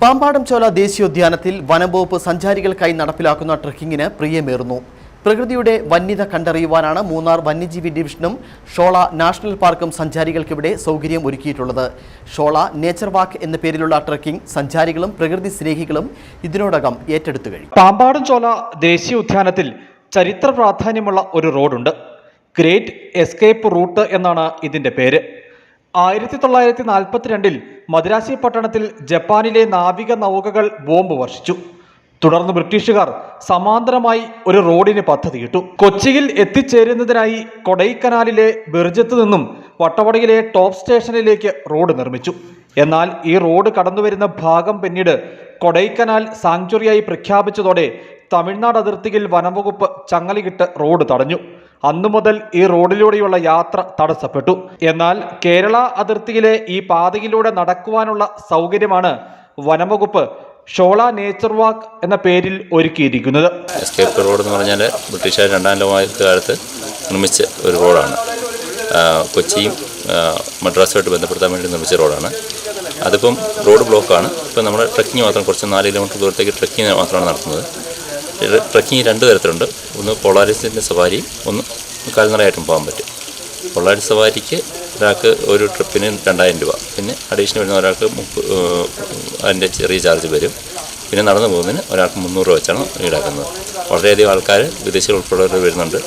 പാമ്പാടം ചോല ദേശീയോദ്യാനത്തിൽ വനംവകുപ്പ് സഞ്ചാരികൾക്കായി നടപ്പിലാക്കുന്ന ട്രക്കിങ്ങിന് പ്രിയമേറുന്നു. പ്രകൃതിയുടെ വന്യത കണ്ടറിയുവാനാണ് മൂന്നാർ വന്യജീവി ഡിവിഷനും ഷോള നാഷണൽ പാർക്കും സഞ്ചാരികൾക്കിവിടെ സൗകര്യം ഒരുക്കിയിട്ടുള്ളത്. ഷോള നേച്ചർ വാക്ക് എന്ന പേരിലുള്ള ട്രക്കിംഗ് സഞ്ചാരികളും പ്രകൃതി സ്നേഹികളും ഇതിനോടകം ഏറ്റെടുത്തു കഴിഞ്ഞു. പാമ്പാടം ചോല ദേശീയോദ്യാനത്തിൽ ചരിത്ര പ്രാധാന്യമുള്ള ഒരു റോഡുണ്ട്. ഗ്രേറ്റ് എസ്കേപ്പ് റൂട്ട് എന്നാണ് ഇതിന്റെ പേര്. ആയിരത്തി തൊള്ളായിരത്തി നാൽപ്പത്തിരണ്ടിൽ മദ്രാസി പട്ടണത്തിൽ ജപ്പാനിലെ നാവിക നൗകകൾ ബോംബ് വർഷിച്ചു. തുടർന്ന് ബ്രിട്ടീഷുകാർ സമാന്തരമായി ഒരു റോഡിന് പദ്ധതിയിട്ടു. കൊച്ചിയിൽ എത്തിച്ചേരുന്നതിനായി കൊടൈക്കനാലിലെ ബിർജത്ത് നിന്നും വട്ടവടയിലെ ടോപ്പ് സ്റ്റേഷനിലേക്ക് റോഡ് നിർമ്മിച്ചു. എന്നാൽ ഈ റോഡ് കടന്നുവരുന്ന ഭാഗം പിന്നീട് കൊടൈക്കനാൽ സാങ്ച്വറിയായി പ്രഖ്യാപിച്ചതോടെ തമിഴ്നാട് അതിർത്തിയിൽ വനംവകുപ്പ് ചങ്ങലകിട്ട് റോഡ് തടഞ്ഞു. അന്നു മുതൽ ഈ റോഡിലൂടെയുള്ള യാത്ര തടസ്സപ്പെട്ടു. എന്നാൽ കേരള അതിർത്തിയിലെ ഈ പാതയിലൂടെ നടക്കുവാനുള്ള സൗകര്യമാണ് വനംവകുപ്പ് ഷോള നേച്ചർ വാക്ക് എന്ന പേരിൽ ഒരുക്കിയിരിക്കുന്നത്. എസ്കേപ്പ് റോഡ് എന്ന് പറഞ്ഞാൽ ബ്രിട്ടീഷുകാർ രണ്ടാം ലോകകാലത്ത് കാലത്ത് നിർമ്മിച്ച ഒരു റോഡാണ്. കൊച്ചിയും മദ്രാസുമായിട്ട് ബന്ധപ്പെടുത്താൻ വേണ്ടി നിർമ്മിച്ച റോഡാണ്. അതിപ്പം റോഡ് ബ്ലോക്കാണ്. ഇപ്പം നമ്മൾ ട്രക്കിങ് മാത്രം കുറച്ച് നാല് കിലോമീറ്റർ ദൂരത്തേക്ക് ട്രക്കിങ് മാത്രമാണ് നടത്തുന്നത്. ഇത് ട്രക്കിംഗ് രണ്ട് തരത്തിലുണ്ട്. ഒന്ന് പൊളാരിസിന്റെ സവാരി ഒന്ന് കാൽനടയായിട്ടും പോകാൻ പറ്റും. പൊള്ളാരി സവാരിക്ക് ഒരാൾക്ക് ഒരു ട്രിപ്പിന് രണ്ടായിരം രൂപ. പിന്നെ അഡീഷണൽ വരുന്ന ഒരാൾക്ക് അതിന്റെ ചെറിയ ചാർജ് വരും. പിന്നെ നടന്നു പോകുന്നതിന് ഒരാൾക്ക് മുന്നൂറ് രൂപ വെച്ചാണ് ഈടാക്കുന്നത്. വളരെയധികം ആൾക്കാർ വിദേശികൾ ഉൾപ്പെടെയുള്ളവർ വരുന്നുണ്ട്.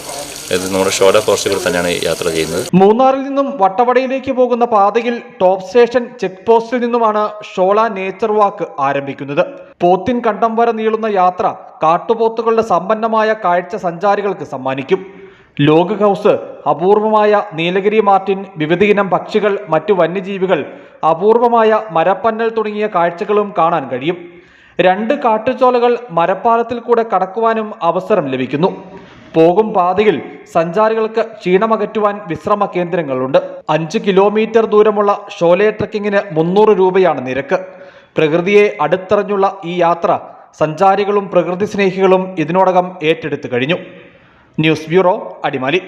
ഇത് നമ്മുടെ ഷോഡ ഫോറസ്റ്റ് കൂടെ തന്നെയാണ് യാത്ര ചെയ്യുന്നത്. മൂന്നാറിൽ നിന്നും വട്ടവടയിലേക്ക് പോകുന്ന പാതയിൽ ടോപ്പ് സ്റ്റേഷൻ ചെക്ക് പോസ്റ്റിൽ നിന്നുമാണ് ഷോള നേച്ചർ വാക്ക് ആരംഭിക്കുന്നത്. പോത്തിൻ കണ്ടം വരെ നീളുന്ന യാത്ര കാട്ടുപോത്തുകളുടെ സമ്പന്നമായ കാഴ്ച സഞ്ചാരികൾക്ക് സമ്മാനിക്കും. ലോഗ് ഹൗസ് അപൂർവമായ നീലഗിരി മാർട്ടിൻ വിവിധ ഇനം പക്ഷികൾ മറ്റു വന്യജീവികൾ അപൂർവമായ മരപ്പന്നൽ തുടങ്ങിയ കാഴ്ചകളും കാണാൻ കഴിയും. രണ്ട് കാട്ടുചോലകൾ മരപ്പാലത്തിൽ കൂടെ കടക്കുവാനും അവസരം ലഭിക്കുന്നു. പോകും പാതയിൽ സഞ്ചാരികൾക്ക് ക്ഷീണമകറ്റുവാൻ വിശ്രമ കേന്ദ്രങ്ങളുണ്ട്. അഞ്ച് കിലോമീറ്റർ ദൂരമുള്ള ഷോലെ ട്രക്കിങ്ങിന് മുന്നൂറ് രൂപയാണ് നിരക്ക്. പ്രകൃതിയെ അടുത്തറിഞ്ഞുള്ള ഈ യാത്ര സഞ്ചാരികളും പ്രകൃതി സ്നേഹികളും ഇതിനോടകം ഏറ്റെടുത്തു കഴിഞ്ഞു. News bureau Adimali.